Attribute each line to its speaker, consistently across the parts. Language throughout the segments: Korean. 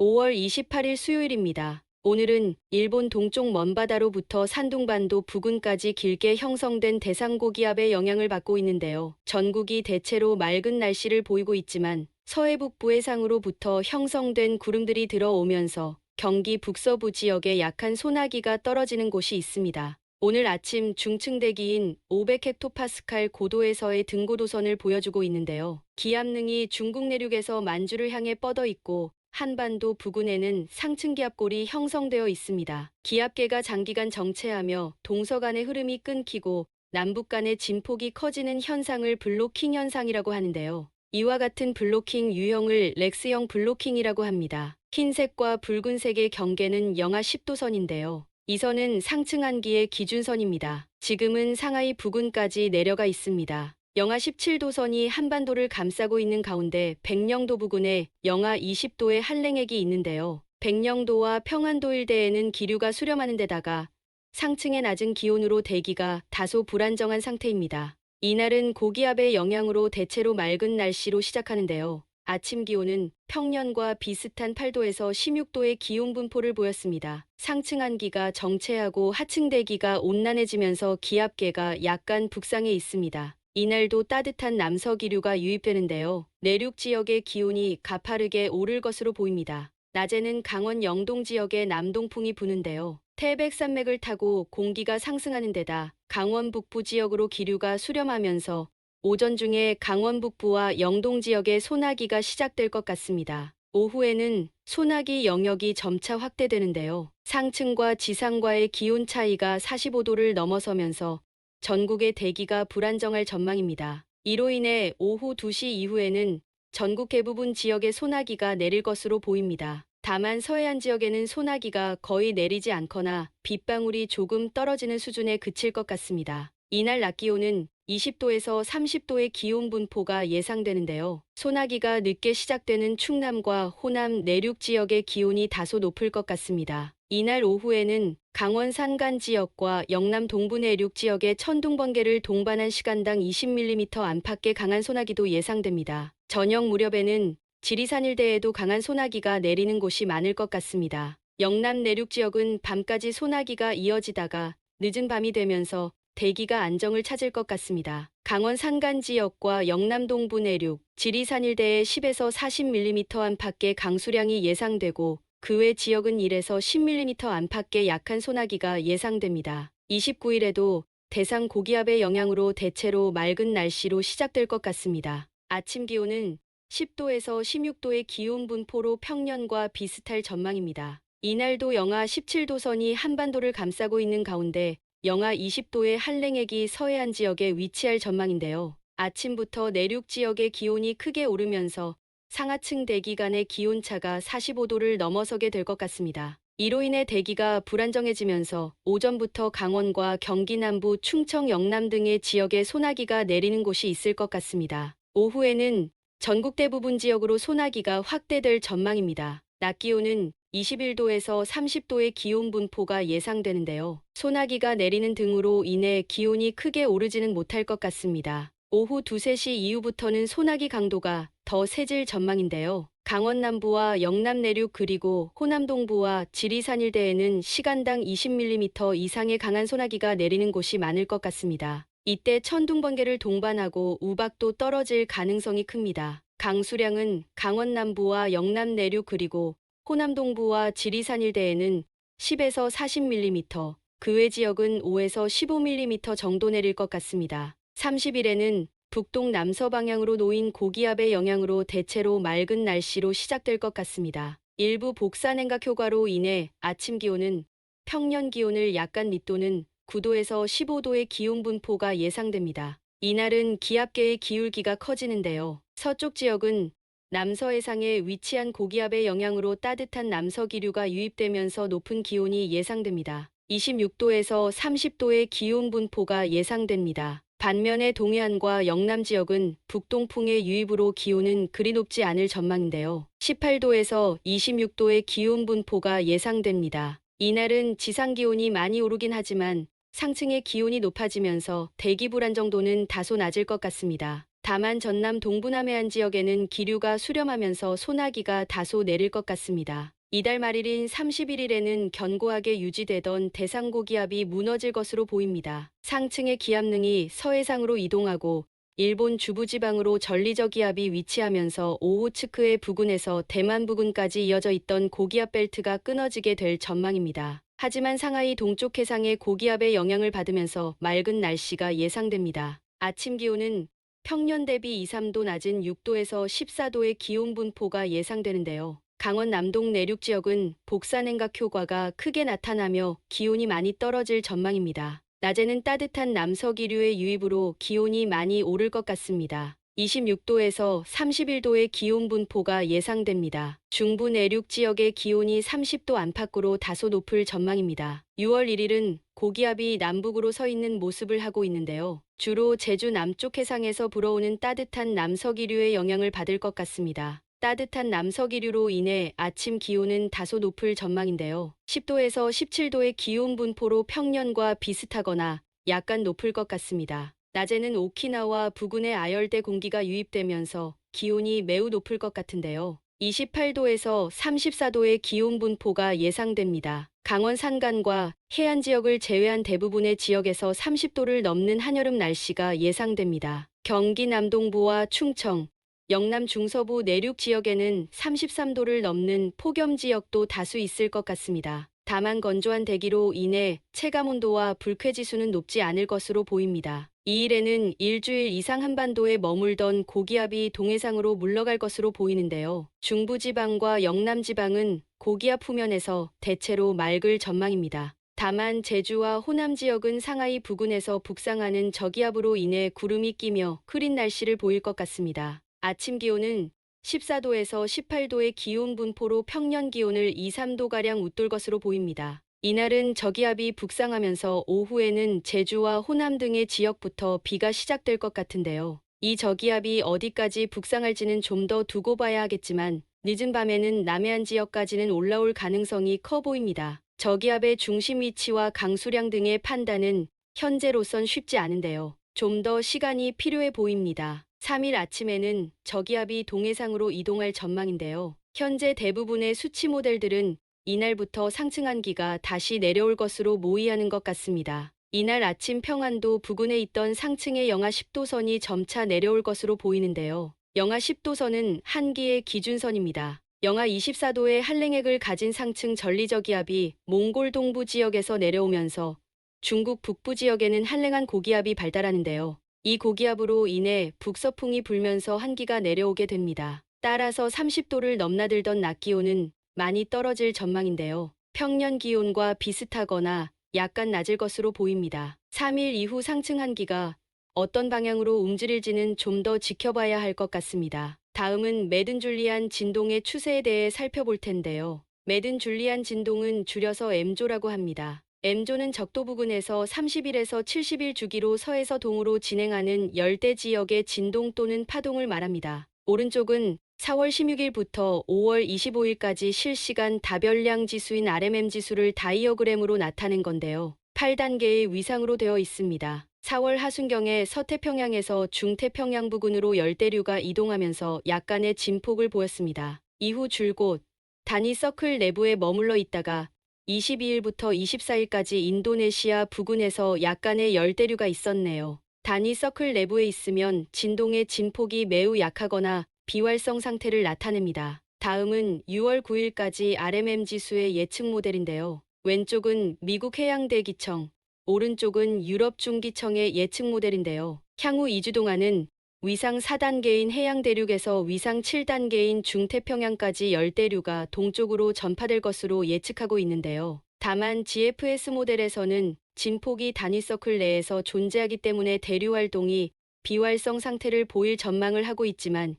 Speaker 1: 5월 28일 수요일입니다. 오늘은 일본 동쪽 먼바다로부터 산둥반도 부근까지 길게 형성된 대상고기압의 영향을 받고 있는데요. 전국이 대체로 맑은 날씨를 보이고 있지만 서해북부 해상으로부터 형성된 구름들이 들어오면서 경기 북서부 지역에 약한 소나기가 떨어지는 곳이 있습니다. 오늘 아침 중층 대기인 500헥토파스칼 고도에서의 등고도선을 보여주고 있는데요. 기압능이 중국 내륙에서 만주를 향해 뻗어 있고 한반도 부근에는 상층 기압골이 형성되어 있습니다. 기압계가 장기간 정체하며 동서간의 흐름이 끊기고 남북 간의 진폭이 커지는 현상을 블로킹 현상이라고 하는데요. 이와 같은 블로킹 유형을 렉스형 블로킹이라고 합니다. 흰색과 붉은색의 경계는 영하 10도 선인데요. 이 선은 상층 한기의 기준선입니다. 지금은 상하이 부근까지 내려가 있습니다. 영하 17도선이 한반도를 감싸고 있는 가운데 백령도 부근에 영하 20도의 한랭액이 있는데요. 백령도와 평안도 일대에는 기류가 수렴하는 데다가 상층의 낮은 기온으로 대기가 다소 불안정한 상태입니다. 이날은 고기압의 영향으로 대체로 맑은 날씨로 시작하는데요. 아침 기온은 평년과 비슷한 8도에서 16도의 기온 분포를 보였습니다. 상층 한기가 정체하고 하층 대기가 온난해지면서 기압계가 약간 북상해 있습니다. 이날도 따뜻한 남서기류가 유입되는데요. 내륙 지역의 기온이 가파르게 오를 것으로 보입니다. 낮에는 강원 영동 지역에 남동풍이 부는데요. 태백산맥을 타고 공기가 상승하는 데다 강원 북부 지역으로 기류가 수렴하면서 오전 중에 강원 북부와 영동 지역에 소나기가 시작될 것 같습니다. 오후에는 소나기 영역이 점차 확대되는데요. 상층과 지상과의 기온 차이가 45도를 넘어서면서 전국의 대기가 불안정할 전망입니다. 이로 인해 오후 2시 이후에는 전국 대부분 지역에 소나기가 내릴 것으로 보입니다. 다만 서해안 지역에는 소나기가 거의 내리지 않거나 빗방울이 조금 떨어지는 수준에 그칠 것 같습니다. 이날 낮 기온은 20도에서 30도의 기온 분포가 예상되는데요. 소나기가 늦게 시작되는 충남과 호남 내륙 지역의 기온이 다소 높을 것 같습니다. 이날 오후에는 강원 산간 지역과 영남 동부 내륙 지역의 천둥 번개를 동반한 시간당 20mm 안팎의 강한 소나기도 예상됩니다. 저녁 무렵에는 지리산 일대에도 강한 소나기가 내리는 곳이 많을 것 같습니다. 영남 내륙 지역은 밤까지 소나기가 이어지다가 늦은 밤이 되면서 대기가 안정을 찾을 것 같습니다. 강원 산간 지역과 영남 동부 내륙, 지리산 일대에 10에서 40mm 안팎의 강수량이 예상되고 그 외 지역은 1에서 10mm 안팎의 약한 소나기가 예상됩니다. 29일에도 대상 고기압의 영향으로 대체로 맑은 날씨로 시작될 것 같습니다. 아침 기온은 10도에서 16도의 기온 분포로 평년과 비슷할 전망입니다. 이날도 영하 17도선이 한반도를 감싸고 있는 가운데 영하 20도의 한랭액이 서해안 지역에 위치할 전망인데요. 아침부터 내륙 지역의 기온이 크게 오르면서 상하층 대기 간의 기온차가 45도를 넘어서게 될 것 같습니다. 이로 인해 대기가 불안정해지면서 오전부터 강원과 경기 남부, 충청, 영남 등의 지역에 소나기가 내리는 곳이 있을 것 같습니다. 오후에는 전국 대부분 지역으로 소나기가 확대될 전망입니다. 낮 기온은 21도에서 30도의 기온 분포가 예상되는데요. 소나기가 내리는 등으로 인해 기온이 크게 오르지는 못할 것 같습니다. 오후 2, 3시 이후부터는 소나기 강도가 더 세질 전망인데요. 강원 남부와 영남 내륙 그리고 호남 동부와 지리산 일대에는 시간당 20mm 이상의 강한 소나기가 내리는 곳이 많을 것 같습니다. 이때 천둥 번개를 동반하고 우박도 떨어질 가능성이 큽니다. 강수량은 강원 남부와 영남 내륙 그리고 호남 동부와 지리산 일대에는 10에서 40mm, 그 외 지역은 5에서 15mm 정도 내릴 것 같습니다. 30일에는 북동 남서 방향으로 놓인 고기압의 영향으로 대체로 맑은 날씨로 시작될 것 같습니다. 일부 복사냉각 효과로 인해 아침 기온은 평년 기온을 약간 밑도는 9도에서 15도의 기온 분포가 예상됩니다. 이날은 기압계의 기울기가 커지는데요. 서쪽 지역은 남서 해상에 위치한 고기압의 영향으로 따뜻한 남서 기류가 유입되면서 높은 기온이 예상됩니다. 26도에서 30도의 기온 분포가 예상됩니다. 반면에 동해안과 영남 지역은 북동풍의 유입으로 기온은 그리 높지 않을 전망인데요. 18도에서 26도의 기온 분포가 예상됩니다. 이날은 지상 기온이 많이 오르긴 하지만 상층의 기온이 높아지면서 대기 불안 정도는 다소 낮을 것 같습니다. 다만 전남 동부 남해안 지역에는 기류가 수렴하면서 소나기가 다소 내릴 것 같습니다. 이달 말일인 31일에는 견고하게 유지되던 대상 고기압이 무너질 것으로 보입니다. 상층의 기압능이 서해상으로 이동하고 일본 주부지방으로 전리적 기압이 위치하면서 오호츠크해 부근에서 대만 부근까지 이어져 있던 고기압 벨트가 끊어지게 될 전망입니다. 하지만 상하이 동쪽 해상의 고기압의 영향을 받으면서 맑은 날씨가 예상됩니다. 아침 기온은 평년 대비 2, 3도 낮은 6도에서 14도의 기온 분포가 예상되는데요. 강원 남동 내륙 지역은 복사냉각 효과가 크게 나타나며 기온이 많이 떨어질 전망입니다. 낮에는 따뜻한 남서기류의 유입으로 기온이 많이 오를 것 같습니다. 26도에서 31도의 기온 분포가 예상됩니다. 중부 내륙 지역의 기온이 30도 안팎으로 다소 높을 전망입니다. 6월 1일은 고기압이 남북으로 서 있는 모습을 하고 있는데요. 주로 제주 남쪽 해상에서 불어오는 따뜻한 남서기류의 영향을 받을 것 같습니다. 따뜻한 남서기류로 인해 아침 기온은 다소 높을 전망인데요. 10도에서 17도의 기온 분포로 평년과 비슷하거나 약간 높을 것 같습니다. 낮에는 오키나와 부근의 아열대 공기가 유입되면서 기온이 매우 높을 것 같은데요. 28도에서 34도의 기온 분포가 예상됩니다. 강원 산간과 해안 지역을 제외한 대부분의 지역에서 30도를 넘는 한여름 날씨가 예상됩니다. 경기 남동부와 충청, 영남 중서부 내륙 지역에는 33도를 넘는 폭염 지역도 다수 있을 것 같습니다. 다만 건조한 대기로 인해 체감 온도와 불쾌 지수는 높지 않을 것으로 보입니다. 2일에는 일주일 이상 한반도에 머물던 고기압이 동해상으로 물러갈 것으로 보이는데요. 중부지방과 영남지방은 고기압 후면에서 대체로 맑을 전망입니다. 다만 제주와 호남 지역은 상하이 부근에서 북상하는 저기압으로 인해 구름이 끼며 흐린 날씨를 보일 것 같습니다. 아침 기온은 14도에서 18도의 기온 분포로 평년 기온을 2, 3도가량 웃돌 것으로 보입니다. 이날은 저기압이 북상하면서 오후에는 제주와 호남 등의 지역부터 비가 시작될 것 같은데요. 이 저기압이 어디까지 북상할지는 좀 더 두고 봐야 하겠지만 늦은 밤에는 남해안 지역까지는 올라올 가능성이 커 보입니다. 저기압의 중심 위치와 강수량 등의 판단은 현재로선 쉽지 않은데요. 좀 더 시간이 필요해 보입니다. 3일 아침에는 저기압이 동해상으로 이동할 전망인데요. 현재 대부분의 수치 모델들은 이날부터 상층한기가 다시 내려올 것으로 모의하는 것 같습니다. 이날 아침 평안도 부근에 있던 상층의 영하 10도선이 점차 내려올 것으로 보이는데요. 영하 10도선은 한기의 기준선입니다. 영하 24도의 한랭액을 가진 상층 전리저기압이 몽골 동부 지역에서 내려오면서 중국 북부 지역에는 한랭한 고기압이 발달하는데요. 이 고기압으로 인해 북서풍이 불면서 한기가 내려오게 됩니다. 따라서 30도를 넘나들던 낮 기온은 많이 떨어질 전망인데요. 평년 기온과 비슷하거나 약간 낮을 것으로 보입니다. 3일 이후 상층 한기가 어떤 방향으로 움직일지는 좀 더 지켜봐야 할 것 같습니다. 다음은 매든 줄리안 진동의 추세에 대해 살펴볼 텐데요. 매든 줄리안 진동은 줄여서 M조라고 합니다. M조는 적도 부근에서 30일에서 70일 주기로 서에서 동으로 진행하는 열대 지역의 진동 또는 파동을 말합니다. 오른쪽은 4월 16일부터 5월 25일까지 실시간 다별량 지수인 RMM 지수를 다이어그램으로 나타낸 건데요. 8단계의 위상으로 되어 있습니다. 4월 하순경에 서태평양에서 중태평양 부근으로 열대류가 이동하면서 약간의 진폭을 보였습니다. 이후 줄곧 단위 서클 내부에 머물러 있다가 22일부터 24일까지 인도네시아 부근에서 약간의 열대류가 있었네요. 단위 서클 내부에 있으면 진동의 진폭이 매우 약하거나 비활성 상태를 나타냅니다. 다음은 6월 9일까지 RMM 지수의 예측 모델인데요. 왼쪽은 미국 해양대기청, 오른쪽은 유럽 중기청의 예측 모델인데요. 향후 2주 동안은 위상 4단계인 해양 대륙에서 위상 7단계인 중태평양까지 열대류가 동쪽으로 전파될 것으로 예측하고 있는데요. 다만 GFS 모델에서는 진폭이 단위 서클 내에서 존재하기 때문에 대류 활동이 비활성 상태를 보일 전망을 하고 있지만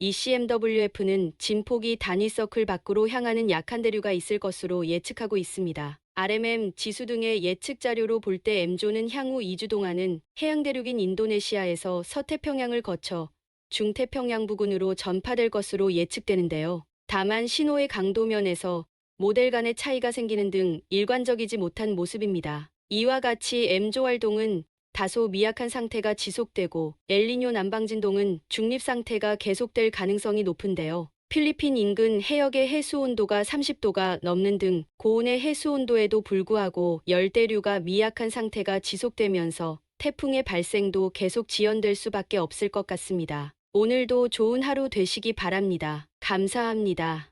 Speaker 1: ECMWF는 진폭이 단위 서클 밖으로 향하는 약한 대류가 있을 것으로 예측하고 있습니다. RMM 지수 등의 예측 자료로 볼 때 M조는 향후 2주 동안은 해양 대륙인 인도네시아에서 서태평양을 거쳐 중태평양 부근으로 전파될 것으로 예측되는데요. 다만 신호의 강도 면에서 모델 간의 차이가 생기는 등 일관적이지 못한 모습입니다. 이와 같이 M조 활동은 다소 미약한 상태가 지속되고 엘니뇨 남방진동은 중립 상태가 계속될 가능성이 높은데요. 필리핀 인근 해역의 해수 온도가 30도가 넘는 등 고온의 해수 온도에도 불구하고 열대류가 미약한 상태가 지속되면서 태풍의 발생도 계속 지연될 수밖에 없을 것 같습니다. 오늘도 좋은 하루 되시기 바랍니다. 감사합니다.